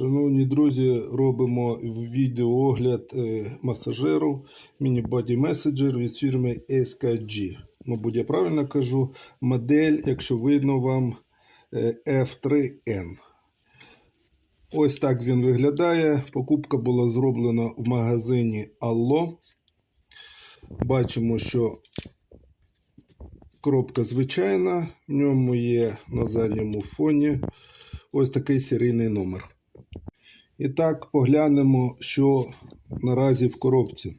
Шановні друзі, робимо відеоогляд е, масажеру Mini Body Messenger від фірми SKG. Мабуть, я правильно кажу, модель, якщо видно вам, е, F3N. Ось так він виглядає. Покупка була зроблена в магазині Allo. Бачимо, що коробка звичайна, в ньому є на задньому фоні ось такий серійний номер. І так, поглянемо, що наразі в коробці.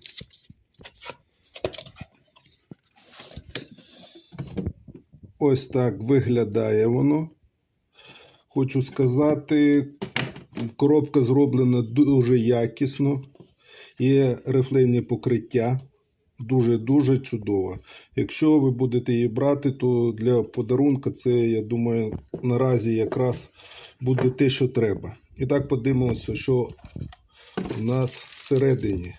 Ось так виглядає воно. Хочу сказати, коробка зроблена дуже якісно. Є рифлейні покриття. Дуже-дуже чудово. Якщо ви будете її брати, то для подарунка це, я думаю, наразі якраз буде те, що треба. І так подивимося, що у нас всередині.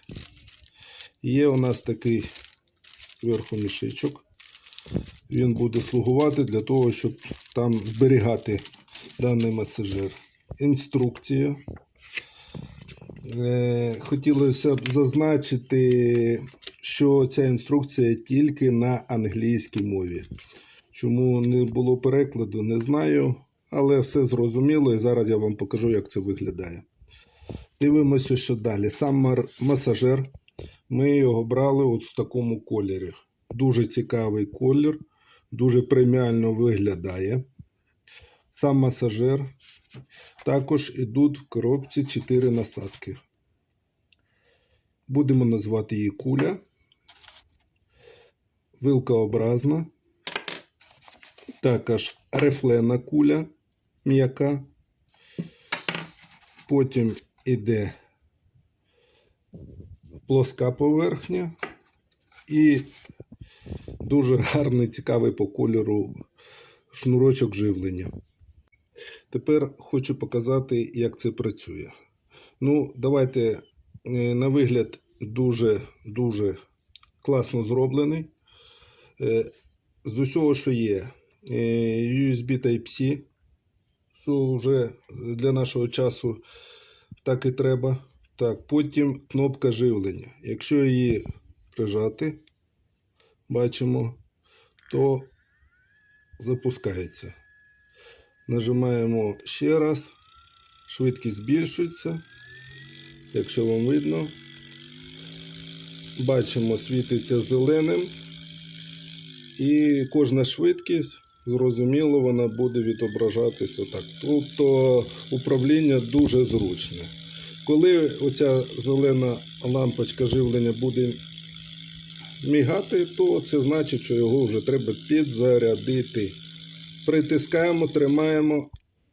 Є у нас такий зверху мішечок. Він буде слугувати для того, щоб там зберігати даний масажер. Інструкція. Е, Хотілося б зазначити, що ця інструкція тільки на англійській мові. Чому не було перекладу, не знаю, але все зрозуміло і зараз я вам покажу, як це виглядає. Дивимося, що далі. Сам масажер. Ми його брали от в такому кольорі. Дуже цікавий колір, дуже преміально виглядає. Сам масажер. Також ідуть в коробці 4 насадки. Будемо назвати її куля. Вилкообразна. Також рефлена куля м'яка. Потім іде плоска поверхня і дуже гарний, цікавий по кольору шнурочок живлення. Тепер хочу показати, як це працює. Ну, давайте е, на вигляд дуже-дуже класно зроблений. Е, З усього, що є, е, USB Type-C, що вже для нашого часу так і треба. Так, потім кнопка живлення. Якщо її прижати, бачимо, то запускається. Нажимаємо ще раз. Швидкість збільшується. Якщо вам видно, бачимо, світиться зеленим. І кожна швидкість, зрозуміло, вона буде відображатися так. Тобто управління дуже зручне. Коли оця зелена лампочка живлення буде мігати, то це значить, що його вже треба підзарядити. Притискаємо, тримаємо,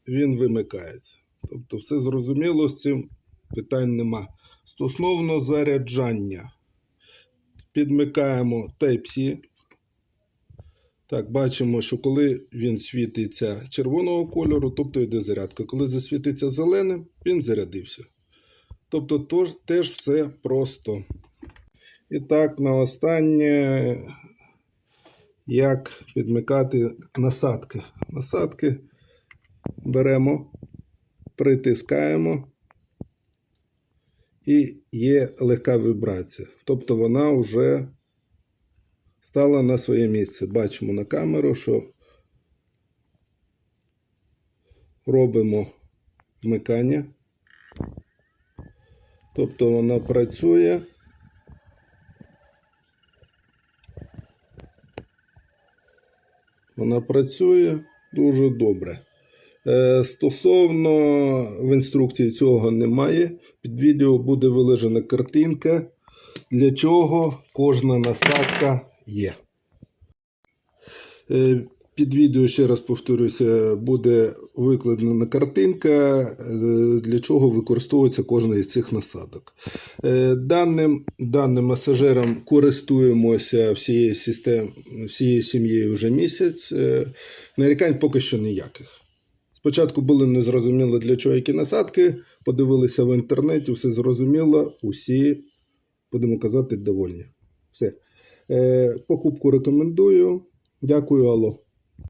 він вимикається. Тобто, все зрозуміло, з цим питань нема. Стосовно заряджання, підмикаємо Type-C. Так, бачимо, що коли він світиться червоного кольору, тобто йде зарядка. Коли засвітиться зеленим, він зарядився. Тобто тож, теж все просто. І так, на останнє, як підмикати насадки. Насадки беремо, притискаємо, і є легка вібрація. Тобто вона вже стала на своє місце. Бачимо на камеру, що робимо вмикання. Тобто вона працює. Вона працює дуже добре. Е, Стосовно в інструкції цього немає. Під відео буде вилежена картинка, для чого кожна насадка є. Е, Під відео, ще раз повторюся, буде викладена картинка, е, для чого використовується кожна із цих насадок. Е, Даним, даним масажером користуємося всією, систем, всією сім'єю вже місяць. Нарікань поки що ніяких. Спочатку було незрозуміло, для чого які насадки, подивилися в інтернеті, все зрозуміло, усі, будемо казати, довольні. Все. Е, Покупку рекомендую. Дякую, Алло.